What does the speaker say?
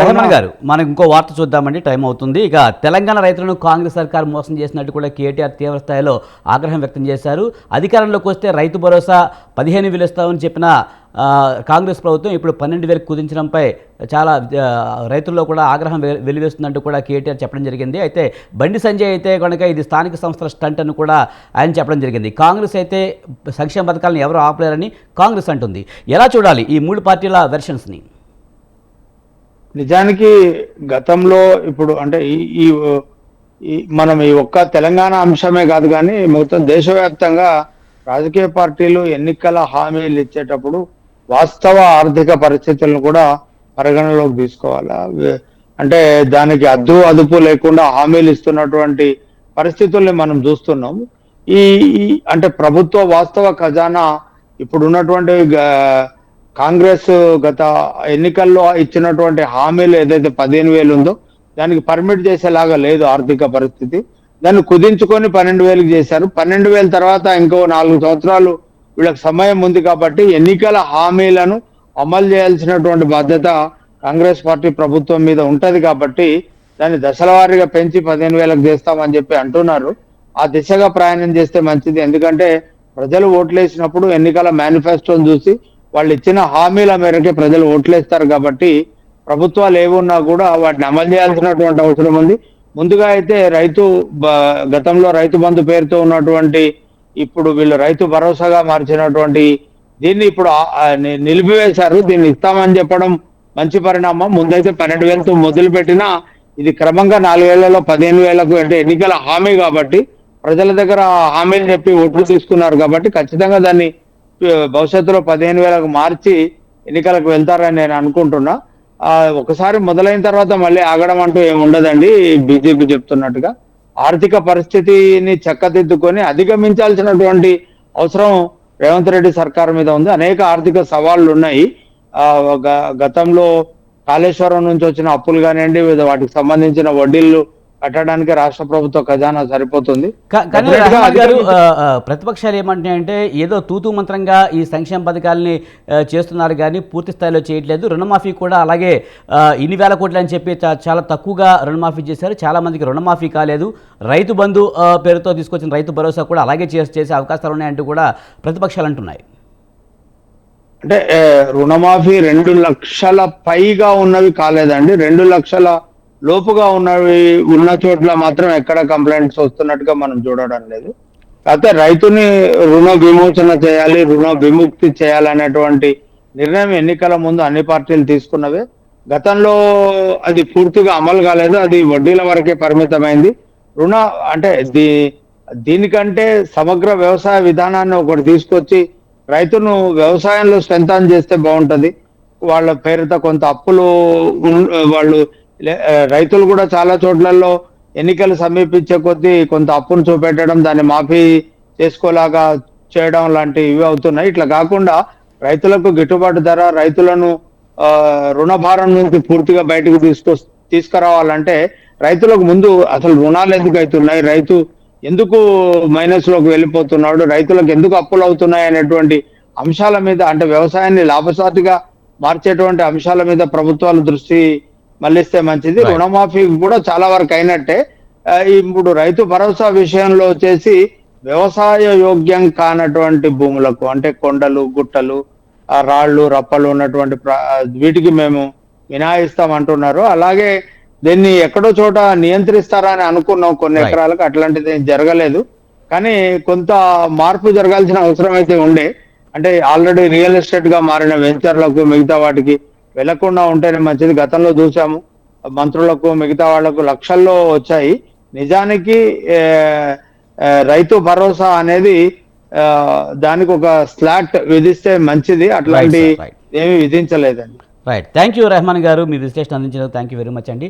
రెహమాన్ గారు మనం ఇంకో వార్త చూద్దామండి టైం అవుతుంది. ఇక తెలంగాణ రైతులను కాంగ్రెస్ సర్కార్ మోసం చేసినట్టు కూడా కేటీఆర్ తీవ్ర స్థాయిలో ఆగ్రహం వ్యక్తం చేశారు. అధికారంలోకి వస్తే రైతు భరోసా పదిహేను వేలు ఇస్తామని చెప్పిన కాంగ్రెస్ ప్రభుత్వం ఇప్పుడు పన్నెండు వేలకు కుదించడంపై చాలా రైతుల్లో కూడా ఆగ్రహం వెలివేస్తుందంటూ కూడా కేటీఆర్ చెప్పడం జరిగింది. అయితే బండి సంజయ్ అయితే కనుక ఇది స్థానిక సంస్థల స్టంట్ అని కూడా ఆయన చెప్పడం జరిగింది. కాంగ్రెస్ అయితే సంక్షేమ పథకాలను ఎవరు ఆపలేరని కాంగ్రెస్ అంటుంది. ఎలా చూడాలి ఈ మూడు పార్టీల వెర్షన్స్ని? నిజానికి గతంలో ఇప్పుడు అంటే ఈ ఈ మనం ఈ ఒక్క తెలంగాణ అంశమే కాదు కానీ మొత్తం దేశవ్యాప్తంగా రాజకీయ పార్టీలు ఎన్నికల హామీలు ఇచ్చేటప్పుడు వాస్తవ ఆర్థిక పరిస్థితులను కూడా పరిగణలోకి తీసుకోవాలా? అంటే దానికి అద్దు అదుపు లేకుండా హామీలు ఇస్తున్నటువంటి పరిస్థితుల్ని మనం చూస్తున్నాం ఈ ఈ- అంటే ప్రభుత్వ వాస్తవ ఖజానా ఇప్పుడు ఉన్నటువంటి కాంగ్రెస్ గత ఎన్నికల్లో ఇచ్చినటువంటి హామీలు ఏదైతే పదిహేను వేలు ఉందో దానికి పర్మిట్ చేసేలాగా లేదు ఆర్థిక పరిస్థితి. దాన్ని కుదించుకొని పన్నెండు వేలకు చేశారు. పన్నెండు వేల తర్వాత ఇంకో నాలుగు సంవత్సరాలు వీళ్ళకి సమయం ఉంది కాబట్టి ఎన్నికల హామీలను అమలు చేయాల్సినటువంటి బాధ్యత కాంగ్రెస్ పార్టీ ప్రభుత్వం మీద ఉంటది కాబట్టి దాన్ని దశల వారీగా పెంచి పదిహేను వేలకు చేస్తామని చెప్పి అంటున్నారు. ఆ దిశగా ప్రయాణం చేస్తే మంచిది. ఎందుకంటే ప్రజలు ఓట్లేసినప్పుడు ఎన్నికల మేనిఫెస్టోని చూసి వాళ్ళు ఇచ్చిన హామీల మేరకే ప్రజలు ఓట్లేస్తారు కాబట్టి ప్రభుత్వాలు ఏమున్నా కూడా వాటిని అమలు చేయాల్సినటువంటి అవసరం ఉంది. ముందుగా అయితే రైతు బ- గతంలో రైతు బంధు పేరుతో ఉన్నటువంటి ఇప్పుడు వీళ్ళు రైతు భరోసాగా మార్చినటువంటి దీన్ని ఇప్పుడు నిలిపివేశారు. దీన్ని ఇస్తామని చెప్పడం మంచి పరిణామం. ముందైతే పన్నెండు వేలతో మొదలు పెట్టినా ఇది క్రమంగా నాలుగేళ్ళలో పదిహేను వేలకు అంటే ఎన్నికల హామీ కాబట్టి ప్రజల దగ్గర హామీలు చెప్పి ఓట్లు తీసుకున్నారు కాబట్టి ఖచ్చితంగా దాన్ని భవిష్యత్తులో పదిహేను వేలకు మార్చి ఎన్నికలకు వెళ్తారని నేను అనుకుంటున్నా. ఆ, ఒకసారి మొదలైన తర్వాత మళ్ళీ ఆగడం అంటూ ఏమి ఉండదండి బీజేపీ చెప్తున్నట్టుగా. ఆర్థిక పరిస్థితిని చక్కదిద్దుకొని అధిగమించాల్సినటువంటి అవసరం రేవంత్ రెడ్డి సర్కార్ మీద ఉంది. అనేక ఆర్థిక సవాళ్ళు ఉన్నాయి ఆ, గ- గతంలో కాళేశ్వరం నుంచి వచ్చిన అప్పులు కానివ్వండి వివిధ వాటికి సంబంధించిన వడ్డీలు కట్టడానికి రాష్ట్ర ప్రభుత్వ ఖజానా సరిపోతుంది. కానీ ప్రతిపక్షాలు ఏమంటున్నాయంటే ఏదో తూతూ మంత్రంగా ఈ సంక్షేమ పథకాలని చేస్తున్నారు కానీ పూర్తి స్థాయిలో చేయట్లేదు. రుణమాఫీ కూడా అలాగే ఇన్ని వేల కోట్లు అని చెప్పి చాలా తక్కువగా రుణమాఫీ చేశారు. చాలా మందికి రుణమాఫీ కాలేదు. రైతు బంధు పేరుతో తీసుకొచ్చిన రైతు భరోసా కూడా అలాగే చేసి చేసే అవకాశాలు ఉన్నాయంటూ కూడా ప్రతిపక్షాలు అంటున్నాయి. అంటే రుణమాఫీ రెండు లక్షల పైగా ఉన్నవి కాలేదండి. రెండు లక్షల లోపుగా ఉన్నవి ఉన్న చోట్ల మాత్రం ఎక్కడ కంప్లైంట్స్ వస్తున్నట్టుగా మనం చూడడం లేదు. కాకపోతే రైతుని రుణ విమోచన చేయాలి రుణ విముక్తి చేయాలనేటువంటి నిర్ణయం ఎన్నికల ముందు అన్ని పార్టీలు తీసుకున్నవే. గతంలో అది పూర్తిగా అమలు కాలేదు అది వడ్డీల వరకే పరిమితమైంది. రుణ అంటే దీ దీనికంటే సమగ్ర వ్యవసాయ విధానాన్ని ఒకటి తీసుకొచ్చి రైతును వ్యవసాయంలో స్ట్రెంగ్ చేస్తే బాగుంటుంది. వాళ్ళ పేరుతో కొంత అప్పులు వాళ్ళు రైతులు కూడా చాలా చోట్లలో ఎన్నికలు సమీపించే కొద్దీ కొంత అప్పును చూపెట్టడం దాన్ని మాఫీ చేసుకోలాగా చేయడం లాంటివి ఇవి అవుతున్నాయి. ఇట్లా కాకుండా రైతులకు గిట్టుబాటు ధర రైతులను ఆ, రుణభారం నుంచి పూర్తిగా బయటకు తీసుకొ తీసుకురావాలంటే రైతులకు ముందు అసలు రుణాలు ఎందుకు అవుతున్నాయి? రైతు ఎందుకు మైనస్లోకి వెళ్ళిపోతున్నాడు? రైతులకు ఎందుకు అప్పులు అవుతున్నాయి అనేటువంటి అంశాల మీద అంటే వ్యవసాయాన్ని లాభసాటిగా మార్చేటువంటి అంశాల మీద ప్రభుత్వాలు దృష్టి మళ్ళిస్తే మంచిది. రుణమాఫీ కూడా చాలా వరకు అయినట్టే. ఇప్పుడు రైతు భరోసా విషయంలో వచ్చేసి వ్యవసాయ యోగ్యం కానటువంటి భూములకు అంటే కొండలు గుట్టలు రాళ్ళు రప్పలు ఉన్నటువంటి వీటికి మేము మినాయిస్తాం అంటున్నారు అలాగే దీన్ని ఎక్కడో చోట నియంత్రిస్తారా అని అనుకున్నాం కొన్ని. ఎకరాలకు. అట్లాంటిది జరగలేదు. కానీ కొంత మార్పు జరగాల్సిన అవసరం అయితే ఉండే. అంటే ఆల్రెడీ రియల్ ఎస్టేట్గా మారిన వెంచర్లకు మిగతా వాటికి వెళ్ళకుండా ఉంటేనే మంచిది. గతంలో చూసాము మంత్రులకు మిగతా వాళ్ళకు లక్షల్లో వచ్చాయి. నిజానికి రైతు భరోసా అనేది దానికి ఒక స్లాట్ విధిస్తే మంచిది. అట్లాంటి. ఏమీ విధించలేదండి. Right thank you Rehman garu. మీ విశ్లేషణ అందించినందుకు థ్యాంక్ యూ వెరీ మచ్ అండి.